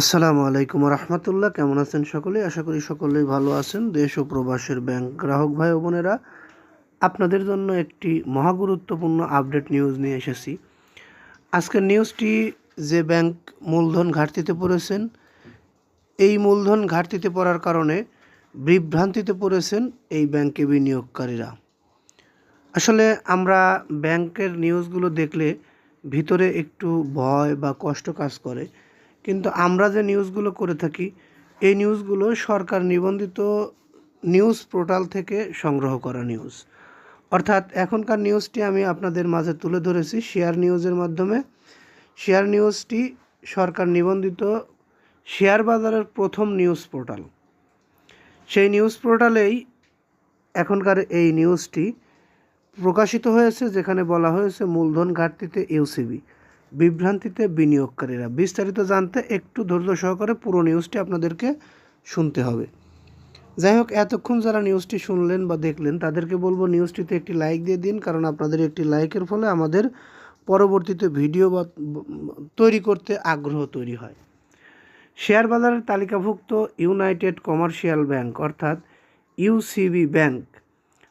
আসসালামু আলাইকুম রহমতুল্লাহ। কেমন আছেন সকলে? আশা করি সকলেই ভালো আছেন। দেশ ও প্রবাসের ব্যাংক গ্রাহক ভাই ও বোনেরা, আপনাদের জন্য একটি মহা গুরুত্বপূর্ণ আপডেট নিউজ নিয়ে এসেছি। আজকের নিউজটি, যে ব্যাংক মূলধন ঘাটতিতে পড়েছেন, এই মূলধন ঘাটতিতে পড়ার কারণে বিভ্রান্তিতে পড়েছেন এই ব্যাংকে বিনিয়োগকারীরা। আসলে আমরা ব্যাংকের নিউজগুলো দেখলে ভিতরে একটু ভয় বা কষ্ট কাজ করে। কিন্তু আমরা যে নিউজগুলো করে থাকি, এই নিউজগুলো সরকার নিবন্ধিত নিউজ পোর্টাল থেকে সংগ্রহ করা নিউজ অর্থাৎ এখনকার নিউজটি আমি আপনাদের মাঝে তুলে ধরেছি শেয়ার নিউজের মাধ্যমে। শেয়ার নিউজটি সরকার নিবন্ধিত শেয়ার বাজারের প্রথম নিউজ পোর্টাল সেই নিউজ পোর্টালেই এখনকার এই নিউজটি প্রকাশিত হয়েছে, যেখানে বলা হয়েছে মূলধন ঘাটতিতে ইউসিবি বিভ্রান্তিতে বিনিয়োগকারীরা। বিস্তারিত জানতে একটু ধৈর্য সহকারে পুরো নিউজটি আপনাদেরকে শুনতে হবে। যাই হোক, এতক্ষণ যারা নিউজটি শুনলেন বা দেখলেন, তাদেরকে বলব নিউজটিতে একটি লাইক দিয়ে দিন, কারণ আপনাদের একটি লাইকের ফলে আমাদের পরবর্তীতে ভিডিও বা তৈরি করতে আগ্রহ তৈরি হয়। শেয়ার বাজারের তালিকাভুক্ত ইউনাইটেড কমার্শিয়াল ব্যাংক, অর্থাৎ ইউসিবি ব্যাংক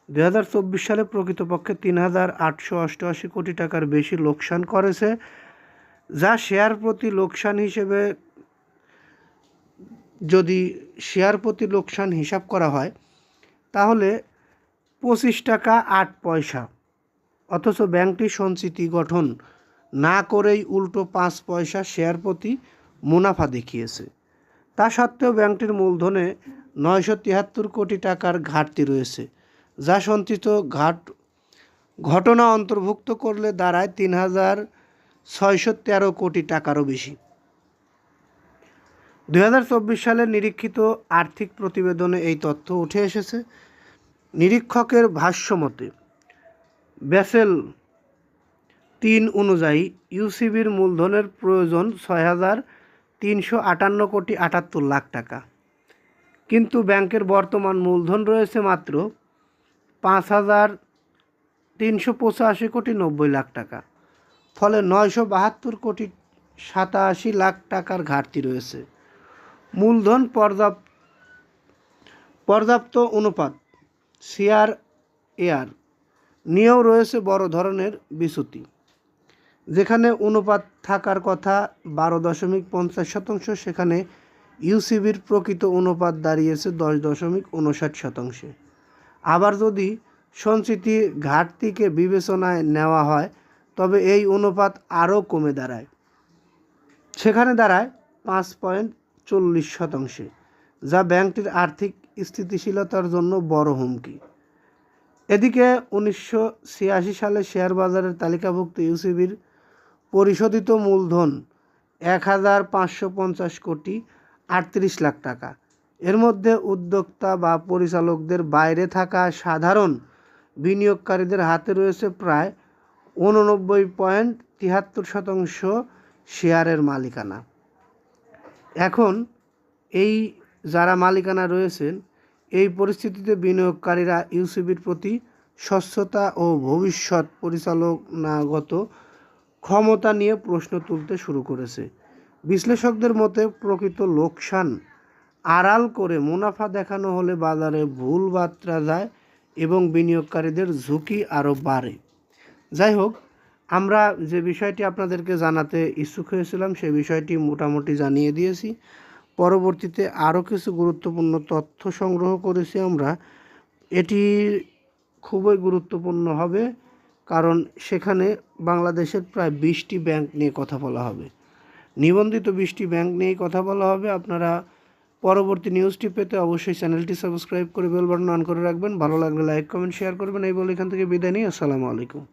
দু হাজার চব্বিশ সালে প্রকৃতপক্ষে তিন হাজার আটশো অষ্টআশি কোটি টাকার বেশি লোকসান করেছে। যা শেয়ার প্রতি লোকসান হিসেবে যদি শেয়ার প্রতি লোকসান হিসাব করা হয়, তাহলে পঁচিশ টাকা আট পয়সা। অথচ ব্যাংকটি সঞ্চিতি গঠন না করেই উল্টো পাঁচ পয়সা শেয়ার প্রতি মুনাফা দেখিয়েছে। তা সত্ত্বেও ব্যাংকটির মূলধনে নয়শো তিয়াত্তর কোটি টাকার ঘাটতি রয়েছে, যা সঞ্চিত ঘাট ঘটনা অন্তর্ভুক্ত করলে দাঁড়ায় তিন হাজার ছয়শো তেরো কোটি টাকারও বেশি। দুই হাজার চব্বিশ সালের নিরীক্ষিত আর্থিক প্রতিবেদনে এই তথ্য উঠে এসেছে। নিরীক্ষকের ভাষ্যমতে ব্যাসেল তিন অনুযায়ী ইউসিবির মূলধনের প্রয়োজন ছয় হাজার তিনশো আটান্ন কোটি আটাত্তর লাখ টাকা। কিন্তু ব্যাংকের বর্তমান মূলধন রয়েছে মাত্র পাঁচ হাজার তিনশো পঁচাশি কোটি নব্বই লাখ টাকা। ফলে নয়শো বাহাত্তর কোটি সাতাশি লাখ টাকার ঘাটতি রয়েছে। মূলধন পর্যাপ্ত পর্যাপ্ত অনুপাত সিআর এয়ার নিয়েও রয়েছে বড় ধরনের বিচ্যুতি, যেখানে অনুপাত থাকার কথা বারো দশমিক পঞ্চাশ শতাংশ, সেখানে ইউসিবির প্রকৃত অনুপাত দাঁড়িয়েছে দশ দশমিক উনষাট শতাংশে। আবার যদি সঞ্চিতি ঘাটতিকে বিবেচনায় নেওয়া হয় তবে এই অনুপাত আরও কমে দাঁড়ায়। সেখানে দাঁড়ায় পাঁচ পয়েন্ট চল্লিশ শতাংশে, যা ব্যাংকটির আর্থিক স্থিতিশীলতার জন্য বড় হুমকি। এদিকে উনিশশো ছিয়াশি সালে শেয়ার বাজারের তালিকাভুক্ত ইউসিবির পরিশোধিত মূলধন এক হাজার পাঁচশো পঞ্চাশ কোটি আটত্রিশ লাখ টাকা। এর মধ্যে উদ্যোক্তা বা পরিচালকদের বাইরে থাকা সাধারণ বিনিয়োগকারীদের হাতে রয়েছে প্রায় উননব্বই পয়েন্ট তিয়াত্তর শতাংশ শেয়ারের মালিকানা। এখন এই যারা মালিকানা রয়েছেন, এই পরিস্থিতিতে বিনিয়োগকারীরা ইউসিবির প্রতি স্বচ্ছতা ও ভবিষ্যৎ পরিচালনাগত ক্ষমতা নিয়ে প্রশ্ন তুলতে শুরু করেছে। বিশ্লেষকদের মতে, প্রকৃত লোকসান আড়াল করে মুনাফা দেখানো হলে বাজারে ভুল বার্তা যায় এবং বিনিয়োগকারীদের ঝুঁকি আরও বাড়ে। যাই হোক, আমরা যে বিষয়টি আপনাদেরকে জানাতে ইচ্ছুক হয়েছিলাম, সেই বিষয়টি মোটামুটি জানিয়ে দিয়েছি। পরবর্তীতে আরও কিছু গুরুত্বপূর্ণ তথ্য সংগ্রহ করেছি আমরা। এটি খুবই গুরুত্বপূর্ণ হবে, কারণ সেখানে বাংলাদেশের প্রায় বিশটি ব্যাংক নিয়ে কথা বলা হবে। নিবন্ধিত বিশটি ব্যাংক নিয়েই কথা বলা হবে। আপনারা পরবর্তী নিউজটি পেতে অবশ্যই চ্যানেলটি সাবস্ক্রাইব করে বেল বাটন অন করে রাখবেন। ভালো লাগলে লাইক, কমেন্ট, শেয়ার করবেন। এই বলে এখান থেকে বিদায় নিই। আসসালামু আলাইকুম।